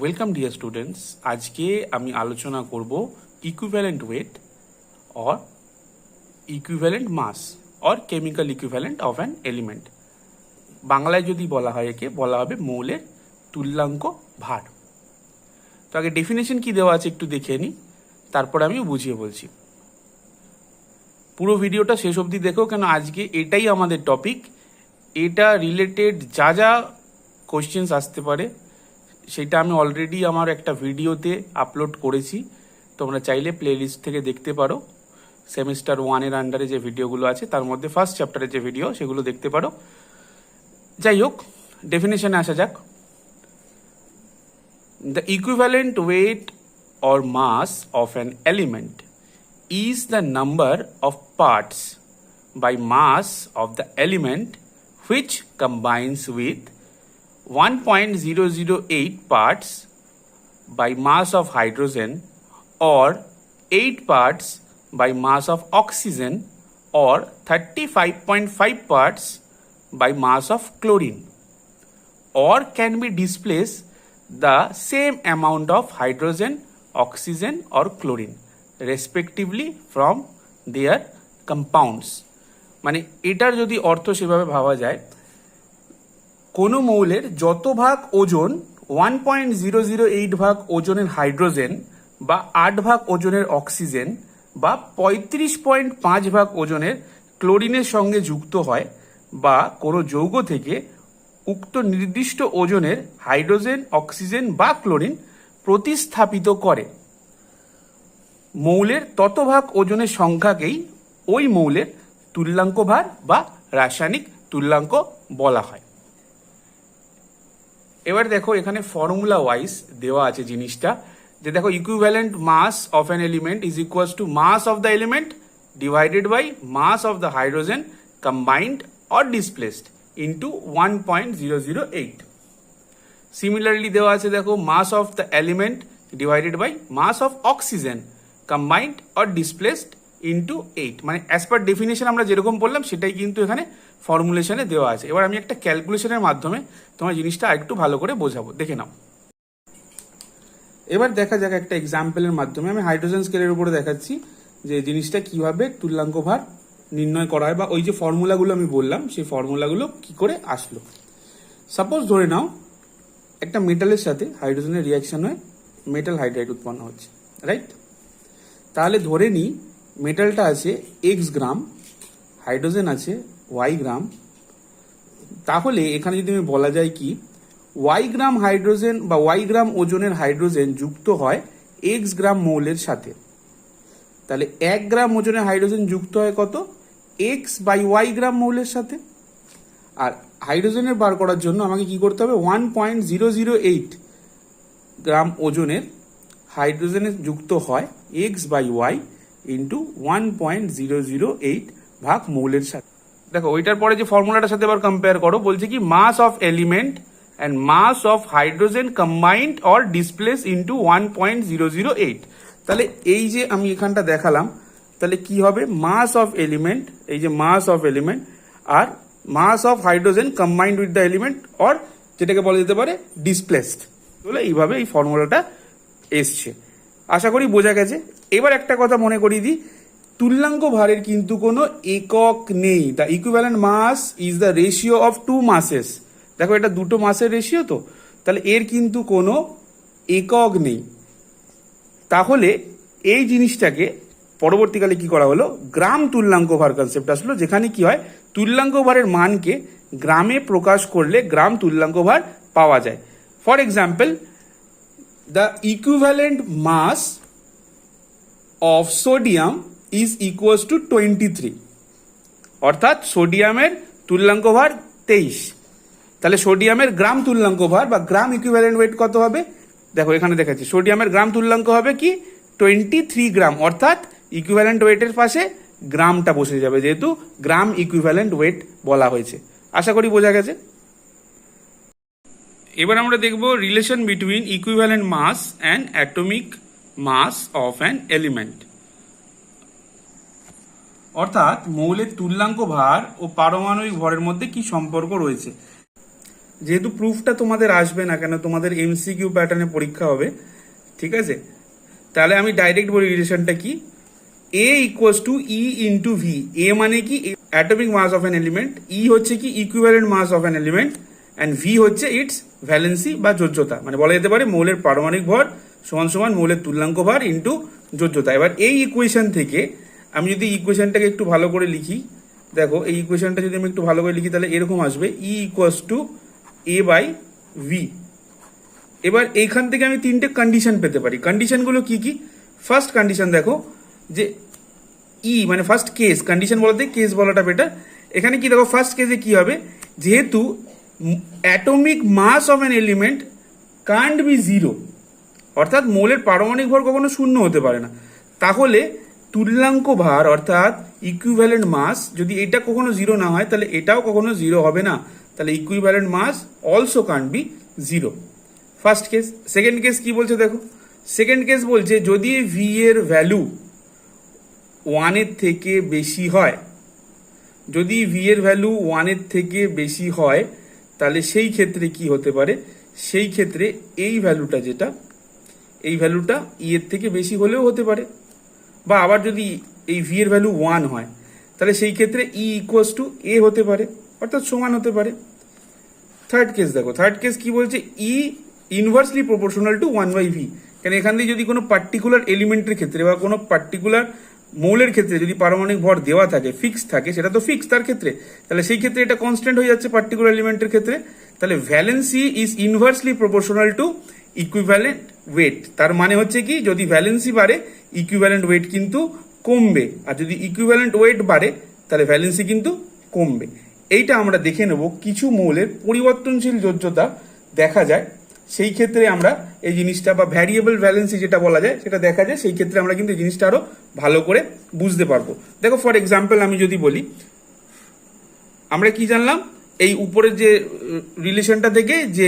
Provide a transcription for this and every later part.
Welcome dear students আজকে আমি আলোচনা করব equivalent weight or equivalent mass or chemical equivalent of an element বাংলায় যদি বলা হয় একে, বলা হবে মৌলের তুল্যাঙ্ক ভার। তো আগে ডেফিনেশন কি দেওয়া আছে একটু দেখে নিই তারপর আমি বুঝিয়ে বলছি। পুরো ভিডিওটা শেষ অবধি দেখো, কেন আজকে এটাই আমাদের টপিক এটা রিলেটেড যা যা কোশ্চেন্স আসতে পারে সেটা আমি অলরেডি আমার একটা ভিডিওতে আপলোড করেছি। তোমরা চাইলে প্লেলিস্ট থেকে দেখতে পারো। সেমিস্টার ওয়ানের আন্ডারে যে ভিডিওগুলো আছে, তার মধ্যে ফার্স্ট চ্যাপ্টারের যে ভিডিও সেগুলো দেখতে পারো। যাই হোক ডেফিনেশনে আসা যাক। The equivalent weight or mass of an element is the number of parts by mass of the element which combines with 1.008 parts by mass of hydrogen or 8 parts by mass of oxygen or 35.5 parts by mass of chlorine or can be displaced the same amount of hydrogen, oxygen or chlorine respectively from their compounds মানে এটার যদি অর্থ সেভাবে ভাবা যায় কোনো মৌলের যত ভাগ ওজন one point zero zero eight ভাগ ওজনের হাইড্রোজেন বা আট ভাগ ওজনের অক্সিজেন বা পঁয়ত্রিশ পয়েন্ট পাঁচ ভাগ ওজনের ক্লোরিনের সঙ্গে যুক্ত হয় বা কোনো যৌগ থেকে উক্ত নির্দিষ্ট ওজনের হাইড্রোজেন, অক্সিজেন বা ক্লোরিন প্রতিস্থাপিত করে। মৌলের তত ভাগ ওজনের সংখ্যাকেই ওই মৌলের তুল্যাঙ্ক ভার বা রাসায়নিক তুল্যাঙ্ক বলা হয়। এবার দেখো এখানে ফর্মুলা ওয়াইজ দেওয়া আছে জিনিসটা, যে দেখো equivalent mass of an element is equals to mass of the element divided by mass of the hydrogen combined or displaced into one point zero zero eight similarly দেওয়া আছে দেখো mass of the element divided by mass of oxygen combined or displaced into eight মানে as per definition আমরা যেরকম বললাম, সেটাই কিন্তু এখানে ফর্মুলেশনে দেওয়া আছে। এবার আমি একটা ক্যালকুলেশনের মাধ্যমে তোমার জিনিসটা আরেকটু ভালো করে বোঝাবো। দেখে নাও। এবার দেখা যাক একটা এক্সাম্পলের মাধ্যমে আমি হাইড্রোজেন স্কেলের উপরে দেখাচ্ছি যে জিনিসটা কীভাবে তুল্যাঙ্ক ভার নির্ণয় করা হয় বা ওই যে ফর্মুলাগুলো আমি বললাম, সেই ফর্মুলাগুলো কি করে আসলো। সাপোজ ধরে নাও, একটা মেটালের সাথে হাইড্রোজেনের রিয়াকশন হয়ে মেটাল হাইড্রাইড উৎপন্ন হচ্ছে রাইট তাহলে ধরে নিই মেটালটা আছে এক্স গ্রাম, হাইড্রোজেন আছে ওয়াই গ্রাম। তাহলে এখানে যদি আমি বলা যায় কি ওয়াই গ্রাম হাইড্রোজেন বা ওয়াই গ্রাম ওজনের হাইড্রোজেন যুক্ত হয় এক্স গ্রাম মৌলের সাথে। তাহলে এক গ্রাম ওজনের হাইড্রোজেন যুক্ত হয় কত? এক্স বাই ওয়াই গ্রাম মৌলের সাথে। আর হাইড্রোজেনের বার করার জন্য আমাকে কি করতে হবে? One point zero zero eight gram ওজনের হাইড্রোজেনে যুক্ত হয় x by y into one point zero zero eight ভাগ মৌলের সাথে। দেখো, ওইটার পরে যে ফর্মুলাটার সাথে আবার কম্পেয়ার করো, বলছে কি mass of element and mass of hydrogen combined or displace into one point zero zero eight তাহলে এই যে আমি এখানটা দেখালাম, তাহলে কি হবে? মাস অফ এলিমেন্ট এই যে mass of element R mass of hydrogen combined with the element or যেটাকে বলা যেতে পারে ডিসপ্লেসড তাহলে এইভাবে এই ফর্মুলাটা এসছে। আশা করি বোঝা গেছে। এবার একটা কথা মনে করিয়ে দিই। তুল্যাঙ্ক ভারের কিন্তু কোনো একক নেই। The equivalent mass is the ratio of two masses দেখো, এটা দুটো মাসের রেশিও তো? তাহলে এর কিন্তু কোনো একক নেই। তাহলে এই জিনিসটাকে পরবর্তীকালে কি করা হলো? গ্রাম তুল্যাঙ্ক ভার কনসেপ্ট আসলো, যেখানে কি হয়? তুল্যাঙ্ক ভারের মানকে গ্রামে প্রকাশ করলে গ্রাম তুল্যাঙ্ক ভার পাওয়া যায়। For example equivalent mass of sodium is equals to twenty three অর্থাৎ সোডিয়ামের তুল্যাঙ্ক ভার তেইশ। তাহলে সোডিয়ামের গ্রাম তুল্যাঙ্ক ভার বা গ্রাম ইকুইভ্যালেন্ট ওয়েট কত হবে? দেখো, এখানে দেখাচ্ছি। সোডিয়ামের গ্রাম তুল্যাঙ্ক হবে কি? Twenty three gram. অর্থাৎ ইকুইভ্যালেন্ট ওয়েটের পাশে গ্রামটা বসে যাবে, যেহেতু গ্রাম ইকুইভ্যালেন্ট ওয়েট বলা হয়েছে। আশা করি বোঝা গেছে? এবার আমরা দেখব relation between equivalent mass and atomic mass of an element অর্থাৎ মৌলের তুল্যাঙ্ক ভার ও পারমাণবিক ভরের মধ্যে কি সম্পর্ক রয়েছে? যেহেতু প্রুফটা তোমাদের আসবে না, কেন তোমাদের এমসিকিউ প্যাটার্নে পরীক্ষা হবে, ঠিক আছে? তাহলে আমি ডাইরেক্ট বলি রিলেশনটা কি? A equals to E into V A মানে কি? Atomic mass of an element E হচ্ছে কি equivalent mass of an element and V হচ্ছে ইটস ভ্যালেন্সি বা যোজ্যতা। মানে বলা যেতে পারে মৌলের পারমাণবিক ভর সমান সমান মৌলের তুল্যাঙ্ক ভর ইন্টু যোজ্যতা। এবার এই ইকুয়েশন থেকে আমি যদি ইকুয়েশনটাকে একটু ভালো করে লিখি, দেখো, এই ইকুয়েশনটা যদি আমি একটু ভালো করে লিখি, তাহলে এরকম আসবে E equals to A by V এবার এইখান থেকে আমি তিনটে কন্ডিশন পেতে পারি। কন্ডিশনগুলো কি কি? ফার্স্ট কন্ডিশন দেখো, যে ই মানে ফার্স্ট কেস কন্ডিশন বলাতে কেস বলাটা বেটার এখানে কি দেখো ফার্স্ট কেসে কি হবে? যেহেতু atomic mass of an element can't be zero অর্থাৎ মৌলের পারমাণবিক ভর কখনো শূন্য হতে পারে না। তাহলে তুল্যাঙ্ক ভার, অর্থাৎ ইকুইভ্যালেন্ট মাস যদি এটা কখনো জিরো না হয়, তাহলে এটাও কখনো জিরো হবে না। তাহলে equivalent mass also can't be zero first case second case কি বলছে দেখো? সেকেন্ড কেস বলছে, যদি ভি এর ভ্যালু ওয়ানের থেকে বেশি হয়, যদি ভি এর ভ্যালু ওয়ানের থেকে বেশি হয় তাহলে সেই ক্ষেত্রে কি হতে পারে? সেই ক্ষেত্রে এই ভ্যালুটা যেটা, এই ভ্যালুটা ই এর থেকে বেশি হলেও হতে পারে। বা আবার যদি এই ভি এর ভ্যালু ওয়ান হয়, তাহলে সেই ক্ষেত্রে ই ইকুয়াস টু এ হতে পারে, অর্থাৎ সমান হতে পারে। থার্ড কেস দেখো থার্ড কেস কি বলছে? E inversely proportional to one by V কেন এখান দিয়ে যদি কোনো পার্টিকুলার এলিমেন্টের ক্ষেত্রে বা কোনো পার্টিকুলার মৌলের ক্ষেত্রে যদি পারমাণবিক ভর দেওয়া থাকে ফিক্স থাকে, সেটা তো ফিক্স তার ক্ষেত্রে। তাহলে সেই ক্ষেত্রে এটা কনস্ট্যান্ট হয়ে যাচ্ছে পার্টিকুলার এলিমেন্টের ক্ষেত্রে। তাহলে valency is inversely proportional to equivalent weight তার মানে হচ্ছে কি, যদি ভ্যালেন্সি বাড়ে ইকুইভ্যালেন্ট ওয়েট কিন্তু কমবে। আর যদি ইকুইভ্যালেন্ট ওয়েট বাড়ে, তাহলে ভ্যালেন্সি কিন্তু কমবে। এইটা আমরা দেখে নেব। কিছু মৌলের পরিবর্তনশীল যোজ্যতা দেখা যায়। সেই ক্ষেত্রে আমরা এই জিনিসটা বা ভ্যারিয়েবল ভ্যালেন্সি যেটা বলা যায়, সেটা দেখা যায়, সেই ক্ষেত্রে আমরা কিন্তু এই জিনিসটা আরও ভালো করে বুঝতে পারব। দেখো ফর এক্সাম্পল আমি যদি বলি, আমরা কি জানলাম? এই উপরের যে রিলেশনটা থেকে যে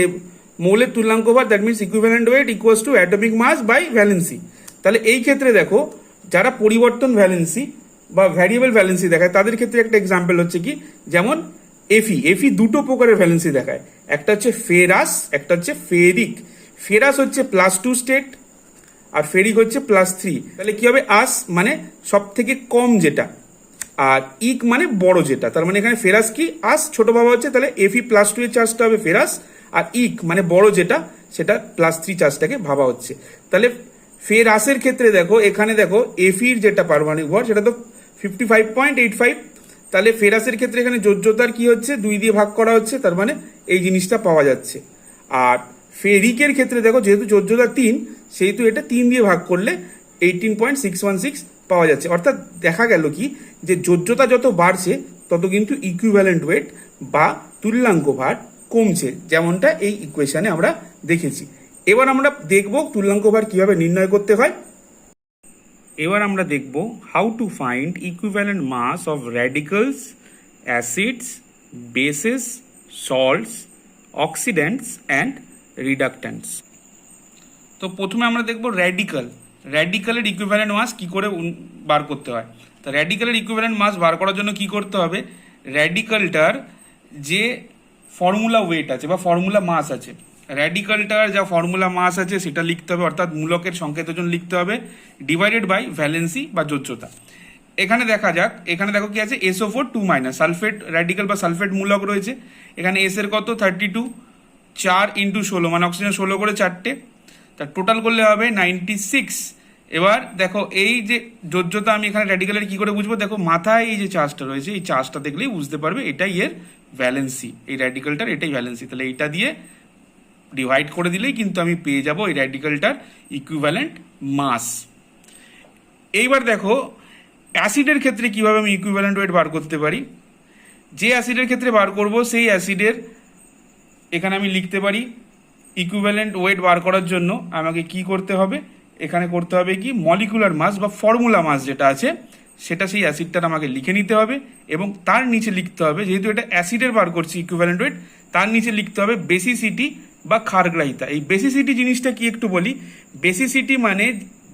মৌলের তুল্যাঙ্ক ভার that means equivalent weight equals to atomic mass by valency তাহলে এই ক্ষেত্রে দেখো, যারা পরিবর্তন ভ্যালেন্সি বা ভ্যারিয়েবল ভ্যালেন্সি দেখায়, তাদের ক্ষেত্রে একটা এক্সাম্পল হচ্ছে কি? যেমন এফি এফি দুটো প্রকারের ভ্যালেন্সি দেখায়। একটা হচ্ছে ফেরাস, একটা হচ্ছে ফেরিক। ফেরাস হচ্ছে প্লাস টু স্টেট আর ফেরিক হচ্ছে প্লাস থ্রি তাহলে কি হবে? আস মানে সব থেকে কম যেটা। আর ইক মানে বড় যেটা। তার মানে এখানে ফেরাস কি? আস ছোট বাবা হচ্ছে, তাহলে এফি প্লাস টু এর চার্জটা হবে ফেরাস। আর ইক মানে বড় যেটা, সেটা প্লাস থ্রি চার্জটাকে ভাবা হচ্ছে। তাহলে ফেরাসের ক্ষেত্রে দেখো, এখানে দেখো এফির যেটা পারমাণবিক ভর, সেটা তো fifty five point eight five তাহলে ফেরাসের ক্ষেত্রে এখানে যোজ্যতার কি হচ্ছে? দুই দিয়ে ভাগ করা হচ্ছে, তার মানে এই জিনিসটা পাওয়া যাচ্ছে। আর ফেরিকের ক্ষেত্রে দেখো, যেহেতু যোজ্যতা তিন, সেহেতু এটা তিন দিয়ে ভাগ করলে eighteen point six one six পাওয়া যাচ্ছে। অর্থাৎ দেখা গেল কি, যে যোজ্যতা যত বাড়ছে, তত কিন্তু ইকুইভ্যালেন্ট ওয়েট বা তুল্যাঙ্ক ভার কমছে, যেমনটা এই ইকুয়েশনে আমরা দেখেছি। এবার আমরা দেখব তুল্যাঙ্ক ভার কীভাবে নির্ণয় করতে হয়। এবার আমরা দেখব how to find equivalent mass of radicals acids bases salts oxidants and reductants তো প্রথমে আমরা দেখব র্যাডিক্যাল র্যাডিক্যালের ইকুইভ্যালেন্ট মাস কি করে বার করতে হয়? তো র্যাডিক্যালের ইকুইভ্যালেন্ট মাস বার করার জন্য কি করতে হবে? র্যাডিক্যালটার যে ফর্মুলা ওয়েট আছে বা ফর্মুলা মাস আছে র্যাডিক্যালটার যা ফর্মুলা মাস আছে, সেটা লিখতে হবে, অর্থাৎ মূলকের সংকেতজন লিখতে হবে ডিভাইডেড বাই ভ্যালেন্সি বা যোজ্যতা এখানে দেখা যাক, এখানে দেখো কি আছে SO four two minus sulphate radical বা সালফেট মূলক রয়েছে। এখানে এস এর কত? থার্টি টু চার ইন্টু ষোলো মানে অক্সিজেন ষোলো করে চারটে। তা টোটাল করলে হবে নাইনটি সিক্স এবার দেখো, এই যে যোজ্যতা আমি এখানে র্যাডিক্যালের কি করে বুঝব? দেখো, মাথায় এই যে চার্জটা রয়েছে, এই চার্জটা দেখলেই বুঝতে পারবে, এটাই এর ভ্যালেন্সি এই র্যাডিক্যালটার এটাই ভ্যালেন্সি তাহলে এইটা দিয়ে ডিভাইড করে দিলেই কিন্তু আমি পেয়ে যাব এই র্যাডিক্যালটার ইকুইভ্যালেন্ট মাস এইবার দেখো, অ্যাসিডের ক্ষেত্রে কীভাবে আমি ইকুইভ্যালেন্ট ওয়েট বার করতে পারি? যে অ্যাসিডের ক্ষেত্রে বার করব, সেই অ্যাসিডের এখানে আমি লিখতে পারি ইকুইভ্যালেন্ট ওয়েট বার করার জন্য আমাকে কি করতে হবে? এখানে করতে হবে কি? মলিকুলার মাস বা ফর্মুলা মাস যেটা আছে, সেটা সেই অ্যাসিডটার আমাকে লিখে নিতে হবে এবং তার নিচে লিখতে হবে, যেহেতু এটা অ্যাসিডের বার করছি ইকুইভ্যালেন্ট ওয়েট তার নিচে লিখতে হবে বেসিসিটি বা ক্ষারগ্রাহিতা এই বেসিসিটি জিনিসটা কি একটু বলি? বেসিসিটি মানে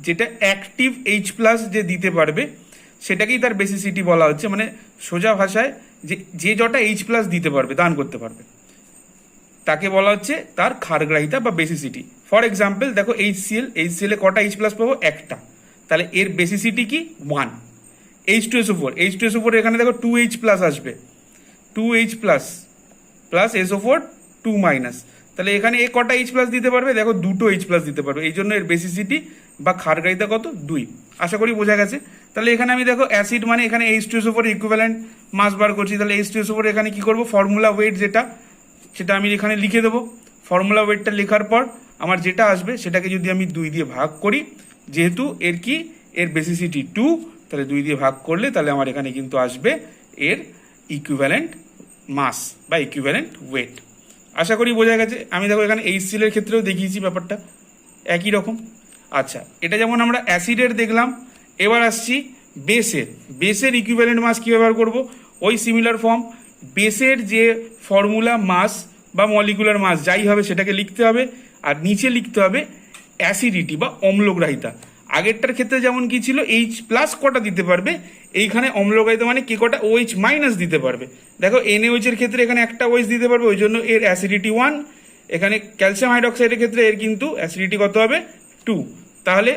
যেটা অ্যাক্টিভ এইচ প্লাস যে দিতে পারবে, সেটাকেই তার বেসিসিটি বলা হচ্ছে। মানে সোজা ভাষায় যে যে জটা এইচ প্লাস দিতে পারবে, দান করতে পারবে। তাকে বলা হচ্ছে তার ক্ষারগ্রাহিতা বা বেসিসিটি ফর এক্সাম্পল, দেখো এইচ সিএল এইচ সিএল এ কটা এইচ প্লাস পাবো? একটা। তাহলে এর বেসিসিটি কি? One. H two SO four. H two SO four এখানে দেখো টু এইচ প্লাস আসবে। Two H plus plus SO four, two minus. তাহলে এখানে এ কটা এইচ প্লাস দিতে পারবে? দেখো দুটো এইচ প্লাস দিতে পারবে। এই জন্য এর বেসিসিটি বা ক্ষারগ্রাহিতা কত? দুই। আশা করি বোঝা গেছে। তাহলে এখানে আমি দেখো অ্যাসিড মানে এখানে H two SO four equivalent mass বার করছি। তাহলে এইচ টু এসও ফোর এখানে কি করব? ফর্মুলা ওয়েট যেটা, সেটা আমি এখানে লিখে দেবো। ফর্মুলা ওয়েটটা লেখার পর আমার যেটা আসবে, সেটাকে যদি আমি দুই দিয়ে ভাগ করি, যেহেতু এর কি? এর বেসিসিটি টু তাহলে দুই দিয়ে ভাগ করলে তাহলে আমার এখানে কিন্তু আসবে এর ইকুইভ্যালেন্ট মাস বা ইকুইভ্যালেন্ট ওয়েট আশা করি বোঝা গেছে। আমি দেখো এখানে এইচ সিলের ক্ষেত্রেও দেখিয়েছি ব্যাপারটা। একই রকম। আচ্ছা এটা যেমন আমরা অ্যাসিডের দেখলাম, এবার আসছি বেসের বেসের ইকুইভ্যালেন্ট মাস কী ব্যবহার করব? ওই সিমিলার ফর্ম বেসের যে ফর্মুলা মাস বা মলিকুলার মাস যাই হবে সেটাকে লিখতে হবে, আর নিচে লিখতে হবে অ্যাসিডিটি বা অম্লগ্রাহিতা। আগেরটার ক্ষেত্রে যেমন কি ছিল এইচ প্লাস কটা দিতে পারবে? এইখানে অম্লগ্রাহিতা মানে কে কটা? ওইচ মাইনাস দিতে পারবে। দেখো এনএইচ এর ক্ষেত্রে এখানে একটা ওইচ দিতে পারবে, ওই জন্য এর অ্যাসিডিটি ওয়ান এখানে ক্যালসিয়াম হাইড্রক্সাইডের ক্ষেত্রে এর কিন্তু অ্যাসিডিটি কত হবে? টু তাহলে,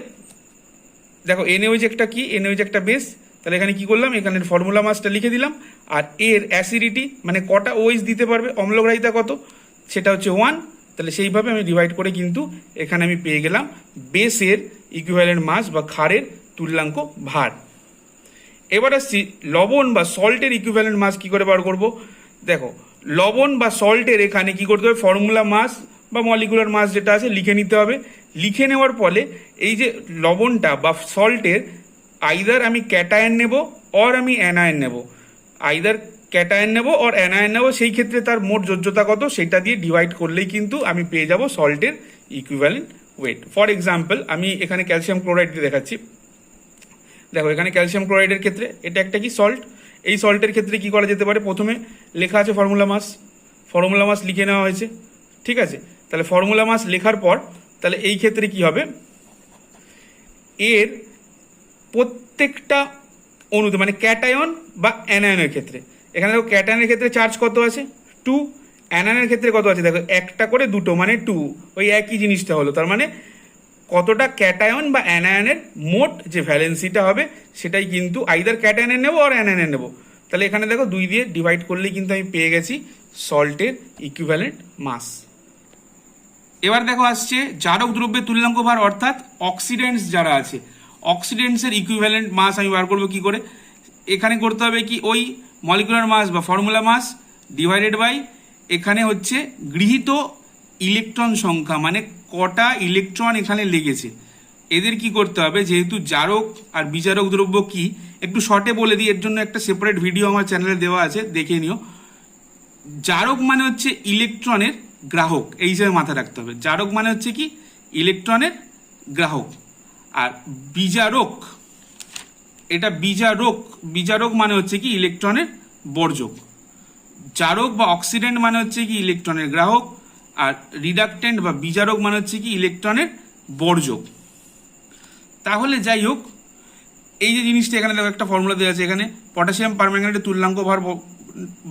দেখো এনএইচ একটা কি? এনএইচ একটা বেস তাহলে এখানে কি করলাম? এখানের ফর্মুলা মাসটা লিখে দিলাম। আর এর অ্যাসিডিটি মানে কটা ওইচ দিতে পারবে? অম্লগ্রাহিতা কত? সেটা হচ্ছে ওয়ান তাহলে সেইভাবে আমি ডিভাইড করে কিন্তু এখানে আমি পেয়ে গেলাম বেসের ইকুইভ্যালেন্ট মাস বা ক্ষারের তুল্যাঙ্ক ভার। এবার আসছি লবণ বা সল্টের ইকুইভ্যালেন্ট মাস কি করে বার করব? দেখো, লবণ বা সল্টের এখানে কি করতে হবে? ফর্মুলা মাস বা মলিকুলার মাস যেটা আছে লিখে নিতে হবে। লিখে নেওয়ার ফলে এই যে লবণটা বা সল্টের আইদার আমি ক্যাটায়ন নেব অর আমি অ্যানায়ন নেব। আইদার ক্যাটায়ন নেব অর অ্যানায়ন নেব, সেই ক্ষেত্রে তার মোট যোজ্যতা কত? সেটা দিয়ে ডিভাইড করলেই কিন্তু আমি পেয়ে যাব সল্টের ইকুইভ্যালেন্ট ওয়েট ফর এক্সাম্পল আমি এখানে ক্যালসিয়াম ক্লোরাইড দেখাচ্ছি। দেখো, এখানে ক্যালসিয়াম ক্লোরাইডের ক্ষেত্রে এটা একটা কি সল্ট এই সল্টের ক্ষেত্রে কি করা যেতে পারে? প্রথমে লেখা আছে ফর্মুলা মাস ফর্মুলা মাস লিখে নেওয়া হয়েছে। ঠিক আছে? তাহলে ফর্মুলা মাস লেখার পর তাহলে এই ক্ষেত্রে কি হবে? এর প্রত্যেকটা অণুতে মানে ক্যাটায়ন বা অ্যানায়নের ক্ষেত্রে। এখানে দেখো ক্যাটায়নের ক্ষেত্রে চার্জ কত আছে? টু অ্যানায়নের ক্ষেত্রে কত আছে? দেখো একটা করে দুটো মানে টু ওই একই জিনিসটা হলো। তার মানে কতটা ক্যাটায়ন বা অ্যানায়নের মোট যে ভ্যালেন্সিটা হবে, সেটাই কিন্তু আইদার ক্যাটায়নের নেব আর অ্যানায়নের নেব। তাহলে এখানে দেখো দুই দিয়ে ডিভাইড করলেই কিন্তু আমি পেয়ে গেছি সল্টের ইকুইভ্যালেন্ট মাস এবার দেখো আসছে জারক দ্রব্যের তুল্যাঙ্ক ভার, অর্থাৎ অক্সিডেন্টস যারা আছে অক্সিডেন্টসের ইকুইভ্যালেন্ট মাস আমি বার করব কি করে? এখানে করতে হবে কি ওই মলিকুলার মাস বা ফর্মুলা মাস ডিভাইডেড বাই এখানে হচ্ছে গৃহীত ইলেকট্রন সংখ্যা মানে কটা ইলেকট্রন এখানে লেগেছে। এদের কি করতে হবে? যেহেতু জারক আর বিচারক দ্রব্য কি? একটু শর্টে বলে দিই, এর জন্য একটা সেপারেট ভিডিও আমার চ্যানেলে দেওয়া আছে, দেখে নিও। জারক মানে হচ্ছে ইলেকট্রনের গ্রাহক, এই হিসাবে মাথায় রাখতে হবে। জারক মানে হচ্ছে কি? ইলেকট্রনের গ্রাহক। আর বিজারক এটা বিজারক বিজারক মানে হচ্ছে কি ইলেকট্রনের বর্জক জারক বা অক্সিডেন্ট মানে হচ্ছে কি ইলেকট্রনের গ্রাহক, আর রিডাক্টেন্ট বা বিজারক মানে হচ্ছে কি ইলেকট্রনের বর্জক তাহলে যাই হোক, এই যে জিনিসটা এখানে দেখো, একটা ফর্মুলা দেওয়া আছে এখানে পটাশিয়াম পারম্যাঙ্গানেটের তুল্যাঙ্ক ভার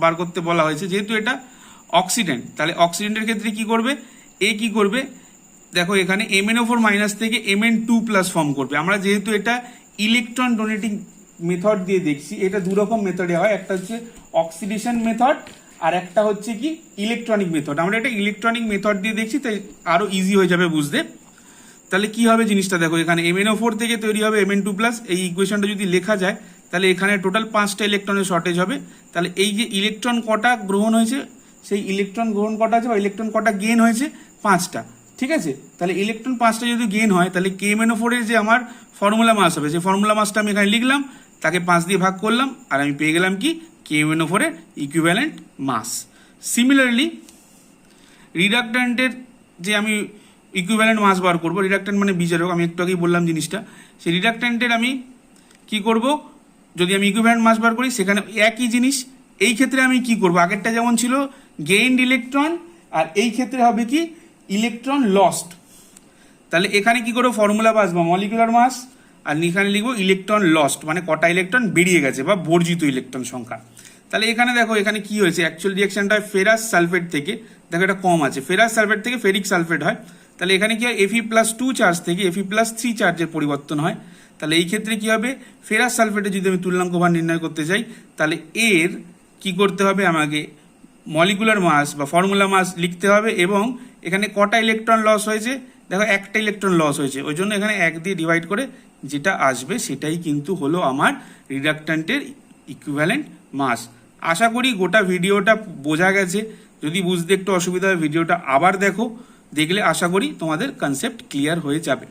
বার করতে বলা হয়েছে, যেহেতু এটা অক্সিডেন্ট তাহলে অক্সিডেন্টের ক্ষেত্রে কি করবে? এ কি করবে? দেখো এখানে এম এন ফোর মাইনাস থেকে M N two plus form করবে। আমরা যেহেতু এটা ইলেকট্রন ডোনেটিং মেথড দিয়ে দেখছি। এটা দু রকম মেথডে হয়। একটা হচ্ছে অক্সিডেশন মেথড আর একটা হচ্ছে কি ইলেকট্রনিক মেথড আমরা এটা ইলেকট্রনিক মেথড দিয়ে দেখছি, তাই আরও ইজি হয়ে যাবে বুঝতে। তাহলে কি হবে জিনিসটা দেখো, এখানে এম ফোর থেকে তৈরি হবে এম টু প্লাস এই ইকুয়েশনটা যদি লেখা যায়, তাহলে এখানে টোটাল পাঁচটা ইলেকট্রনের শর্টেজ হবে। তাহলে এই যে ইলেকট্রন কটা গ্রহণ হয়েছে, সেই ইলেকট্রন গ্রহণ কটা আছে বা ইলেকট্রন কটা গেন হয়েছে, পাঁচটা। ঠিক আছে? তাহলে ইলেকট্রন পাঁচটা যদি গেন হয়, তাহলে কে এম ফোরের যে আমার ফর্মুলা মাস হবে, সেই ফর্মুলা মাসটা আমি এখানে লিখলাম, তাকে পাঁচ দিয়ে ভাগ করলাম, আর আমি পেয়ে গেলাম কি? কে এম ফোরের ইকুইভ্যালেন্ট মাস সিমিলারলি রিডাক্ট্যান্টের যে আমি ইকুইভ্যালেন্ট মাস বার করব রিডাক্ট্যান্ট মানে বিজারক আমি একটু আগেই বললাম জিনিসটা, সেই রিডাক্ট্যান্টের আমি কি করব? যদি আমি ইকুইভ্যালেন্ট মাস বার করি, সেখানে একই জিনিস, এই ক্ষেত্রে আমি কি করব? আগেরটা যেমন ছিল গেইনড ইলেকট্রন আর এই ক্ষেত্রে হবে কি? ইলেকট্রন লস্ট তাহলে এখানে কি করব ফর্মুলা মাস বা মলিকুলার মাস আর এখানে লিখব ইলেকট্রন লস্ট মানে কটা ইলেকট্রন বেরিয়ে গেছে বা বর্জিত ইলেকট্রন সংখ্যা। তাহলে এখানে দেখো, এখানে কি হয়েছে? অ্যাকচুয়াল রিয়াকশনটা ফেরাস সালফেট থেকে। দেখো এটা কম আছে। ফেরাস সালফেট থেকে ফেরিক সালফেট হয়। তাহলে এখানে কি হয়? এফি প্লাস টু চার্জ থেকে এফি প্লাস থ্রি চার্জের পরিবর্তন হয়। তাহলে এই ক্ষেত্রে কি হবে? ফেরাস সালফেটে যদি আমি তুল্যাঙ্ক ভার নির্ণয় করতে চাই, তাহলে এর কি করতে হবে আমাকে? মলিকুলার মাস বা ফর্মুলা মাস লিখতে হবে এবং এখানে কটা ইলেকট্রন লস হয়েছে? দেখো, একটা ইলেকট্রন লস হয়েছে। ওই জন্য এখানে এক দিয়ে ডিভাইড করে যেটা আসবে সেটাই কিন্তু হলো আমার রিডাক্ট্যান্টের ইকুইভ্যালেন্ট মাস। আশা করি গোটা ভিডিওটা বোঝা গেছে। যদি বুঝতে একটু অসুবিধা হয়, ভিডিওটা আবার দেখো। দেখলে আশা করি তোমাদের কনসেপ্ট ক্লিয়ার হয়ে যাবে।